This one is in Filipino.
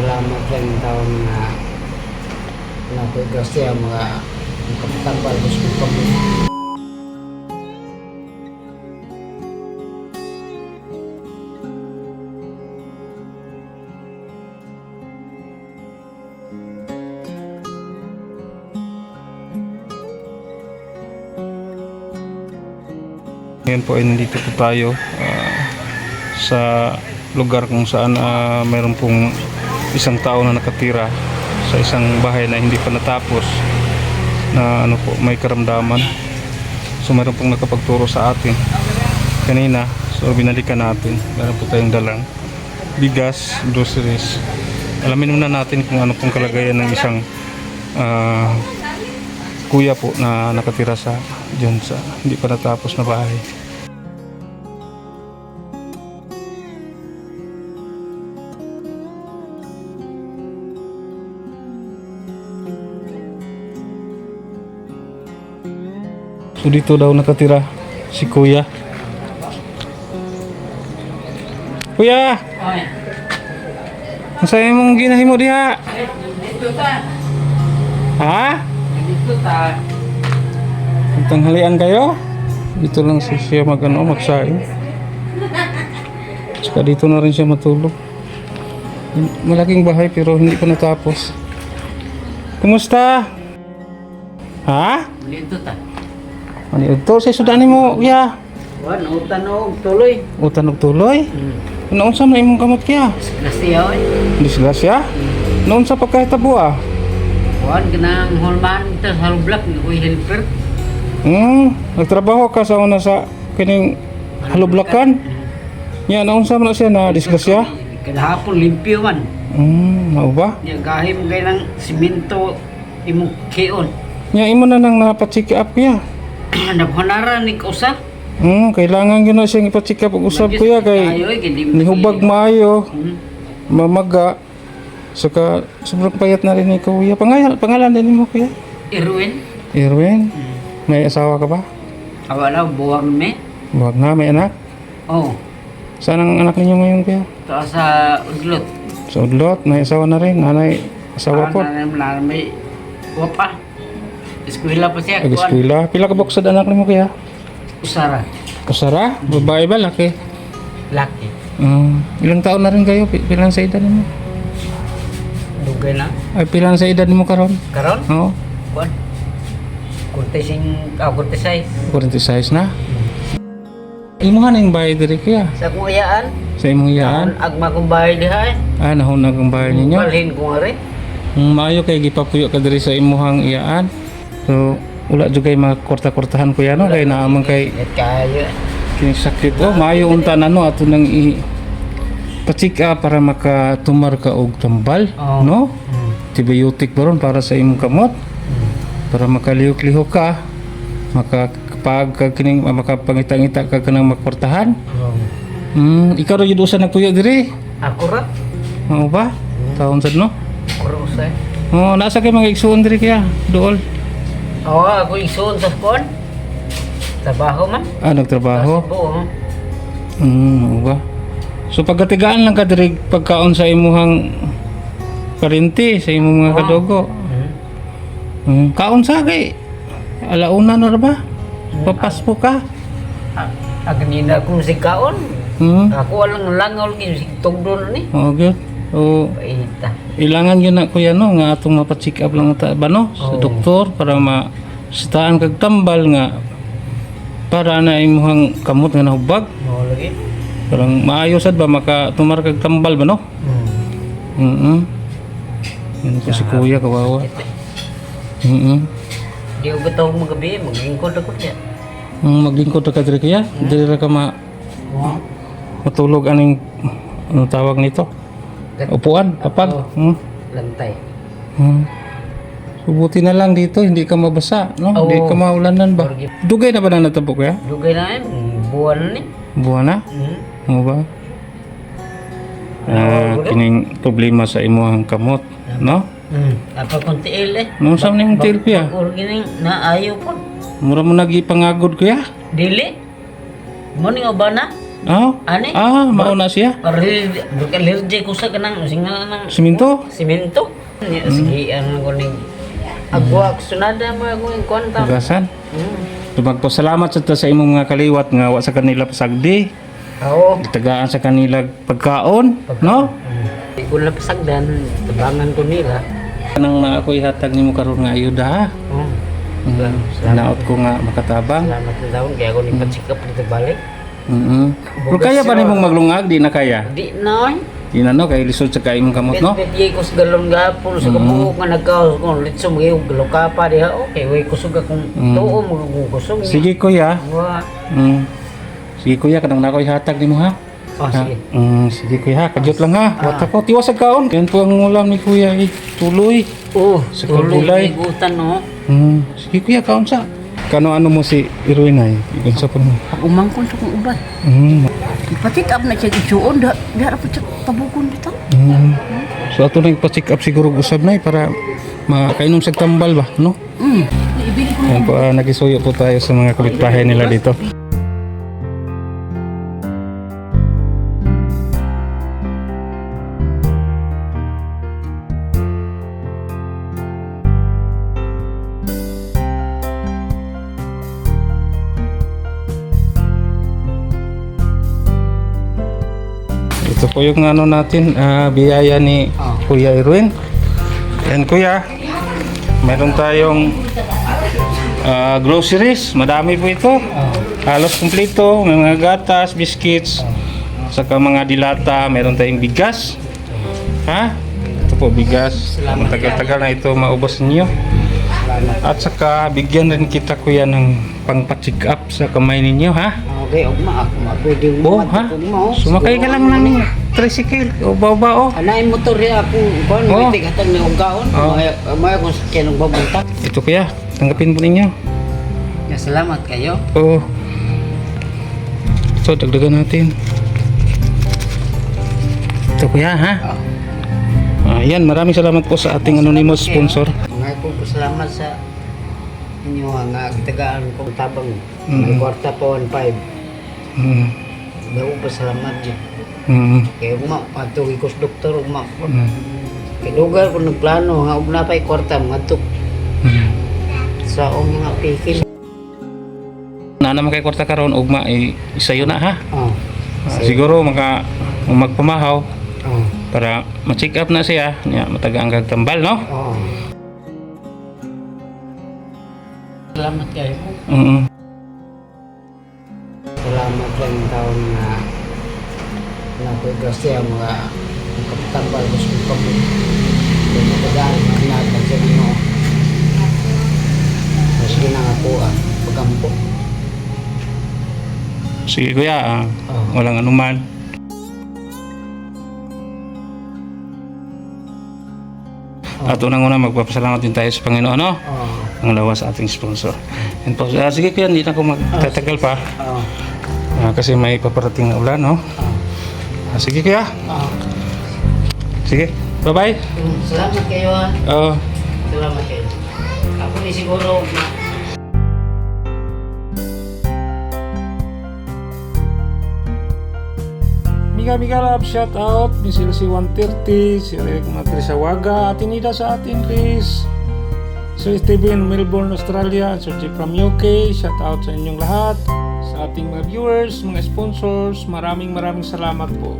Salamat sa inyong taon na napigas siya mga kapitambal gusto ko Ngayon po ay nandito po tayo ah, sa lugar kung saan ah, mayroon pong isang tao na nakatira sa isang bahay na hindi pa natapos na ano po may karamdaman. So mayroon pong nakapagturo sa atin kanina. So binalikan natin. Meron po tayong dalang bigas, groceries. Alamin muna natin kung ano pong kalagayan ng isang ah, kuya po na nakatira sa dyan sa hindi pa natapos na bahay. So dito daw nakatira si kuya. Kuya! Ang sayo mong ginahimo diha? dito ta. Ha? Dito ta. Tanghalian kayo? Dito lang si- siya mag ano, magsaing. Saka dito na rin siya matulog. Malaking bahay pero hindi pa natapos. Kumusta? Ha? Dito ta. Ano ito? Sa sudani mo, kuya. Wan, utan o tuloy. Utan og tuloy. Noon sa may imong kamot kaya? Nasiyaw eh. Disgrasya? Noon sa pagkahitabo ah. Wan, ganang hulman ito sa halblak. Uy, helper. Hmm, nagtrabaho ka sa una sa kining halublakan. Yan, naon sa man na siya na disgrasya? Kada hapon limpyo man. Hmm, mao ba? Yung gahim kayo ng simento imong kion. Nya imo na nang napacheck up kuya. Nabhanara ni Kusa. Hmm, kailangan gyud na siyang ipa-check up og usab kuya kay nihubag maayo, Hmm. mamaga. Saka sobrang payat na rin ni kuya. Pangalan, pangalan din mo kuya? Irwin. Erwin. May asawa ka ba? Awala, buwag me. Wag na, may anak. Oh, Saan ang anak ninyo ngayon kuya? ito sa udlot. Sa Udlot, may asawa na rin. Nanay, asawa po. Parang na may wapa. Eskwela pa siya. Kuan. Ag-eskwela. Pila ka buksad anak nimo kuya? Usara. Kasara? Babae ba? Laki? Laki. Hmm. ilang taon na rin kayo? Pi- Pilang sa edad mo? Dugay na. Ay, pilang sa edad mo karon? Karon? Oo. Kuan. Kurtising, ah, kurtisay. 46 na. Imuhan ang bahay diri kuya. Sa kuyaan. Sa imong iyaan. Ang agma kong bahay diha eh. Ah, nahunag ang bahay ninyo. Balhin ko nga rin. Mm, maayo kay gipapuyo ka diri sa imuhang iyaan. So, wala jud kay mga korta-kortahan kuya no? Kay naamang kay kayo. kini sakit. Oh maayo unta na no? Ato nang i pa-check up para makatumar ka og tambal Oo. no? Hmm. antibiotic ba ron para sa imong kamot. Para makalihok-lihok ka makapag ka kining makapangita-ngita ka kanang makwartahan. Oh. hmm ikaw ra jud usa nagpuyo diri? Ako ra. mao ba? Taon sad no? Ako ra usay. oh nasa kay mga igsuon diri kaya dool Oo, ako isuon sa kuan. Trabaho man. ah nagtrabaho Oo. hmm mao ba so pagkatigaan lang ka diri pagkaon sa imuhang karinti sa imong mga kadogo Hmm. hmm. kaon sa kay alauna na ba papaspo ka aganina kung si kaon. hmm Ako walang langaw lagi si tugdo na ni. oh good oh Paita. Ilangan yun na kuya no nga atong mapacheck up lang ta ba no? Sa Oo. doktor para ma sitaan kag tambal nga para na imuhang kamot nga nahubag. Mo lagi. parang maayo sad ba makatumar kag tambal ba no? Hmm. mm yun po si kuya kawawa. Mm Di ko gataw magabi, maglingkod ako niya. mm maglingkod ra ka diri kuya? Diri ra ka ma matulog aning ano tawag nito upuan kapag mm. Lantay. Hmm. Subuti na lang dito, hindi ka mabasa, no? Oo. Hindi ka maulanan ba? Dugay na ba na natabo kuya? Dugay na yun, buwan na ni. Buwan na? Hmm. Ano ba? Ah, kining problema sa imuhang kamot, no? Hmm. Apa kong tiil eh. Nung sa ning tilpi ah. Orgining na ayaw po. Mura mo nagipangagod kuya? Dili. Mo ni obana. Ah, Ani? ah mauna siya. Allergy ko sa kanang singa nang Siminto? simento. Hmm. Sige, ano ko ning agwa sunada mo ako yung kwanta. Tagasan. Hmm. Magpasalamat sa ta sa imong mga kaliwat nga wa sa kanila pasagdi. Oo. Tagaan sa kanila pagkaon, no? Di ko na pasagdan, tabangan ko nila. Kanang na ako ihatag nimo karon nga ayuda ha. Oh. Mm. Naot ko nga makatabang. Salamat na daw, kaya ako nagpa-check up dito balik. Mm. Pero kaya ba nimong maglungag di na kaya? Di na, Di na no kay lisod sa kaimong kamot no. Pit-pit ko sa galon gapon, sa kabuok nga nagkaos ko, litso mga yung galo ka pa diha, okay, way kusog akong tuo, mga kusog. Sige kuya. Wa. Mm. Sige kuya kanang na ako ihatag nimo ha. Oh, sige. Mm, sige kuya, kadyot lang ha. Wata ko, tiwas sa kaon. Yan po ang ulam ni kuya, eh, tuloy. Oh, Sa tuloy kulay. igutan no. Mm, sige kuya, kaon sa. Kano ano mo si Irwin ay? Ikan sa pa mo. Pag umangkon sa kong uban, Mm, ipatik up na siya isuon, da, da rapat siya tabukon dito. mm. So ato na ipa-check up siguro usab na eh, para makainom sa tambal ba, no? Hmm, ibili ko Yan po, ah, nagisuyo po tayo sa mga kapitbahay nila dito. Po yung ano natin, ah, biyaya ni Kuya Irwin. Yan Kuya, meron tayong ah, groceries, madami po ito. Halos kumpleto, may mga gatas, biscuits, saka mga dilata, meron tayong bigas. Ha? Ito po bigas. Matagal-tagal na ito maubos ninyo. At saka bigyan rin kita kuya ng pangpa-check up sa kamay ninyo ha. Okay, ugma ako, ma pwede Oh, ha? Sumakay ka lang ng tricycle o bao-bao. Anay motor ya ako, kon Oh. mo tigatan ni ugaon, Oh. may may ko sa kinong babuntak. Ito kuya, tanggapin po ninyo. Ya, salamat kayo. Oo. So, dagdagan natin. Ito kuya, ha? Ayan, maraming salamat po sa ating anonymous sponsor. Mga ko salamat sa inyo nga kitagaan ko tabang. Mm. May kwarta pa 1.5. Mm, Daw pa salamat di. mm, Kaya ugma patuloy ko sa doktor ugma. mm, Kay dugar ko nagplano nga ug napay kwarta matuk mm. sa ong nga pikil. Na naman kay kwarta karon ugma eh, isayo na ha. Oh. Ah, siguro maka magpamahaw Oh. para ma-check up na siya, nya mataga ang tambal no. Oh. Salamat kayo. Mm. Salamat sa inyong taon na napigrasya mga kapitambal ko sa kapit. Kung magagaan mga natag sa inyo. Mas ginangapo ah, pagampo. Sige kuya, ah, Oh. walang anuman. At unang-una magpapasalamat din tayo sa Panginoon no. Oh. ang lawas sa ating sponsor. And po, ah, sige kuya, hindi na ako magtatagal pa Oh. Ah, kasi may paparating na ulan, no? Oh. Ah, sige kuya, Oh. sige, bye-bye. Salamat kayo ah. Oh, Salamat kayo. Ako ni siguro Mika Lab, shout out. Misil si 130, si Rick Matrisawaga, atinida sa atin, please. Sir Steven, Melbourne, Australia, Sir Jeff from UK, shout out sa inyong lahat. Sa ating mga viewers, mga sponsors, maraming maraming salamat po.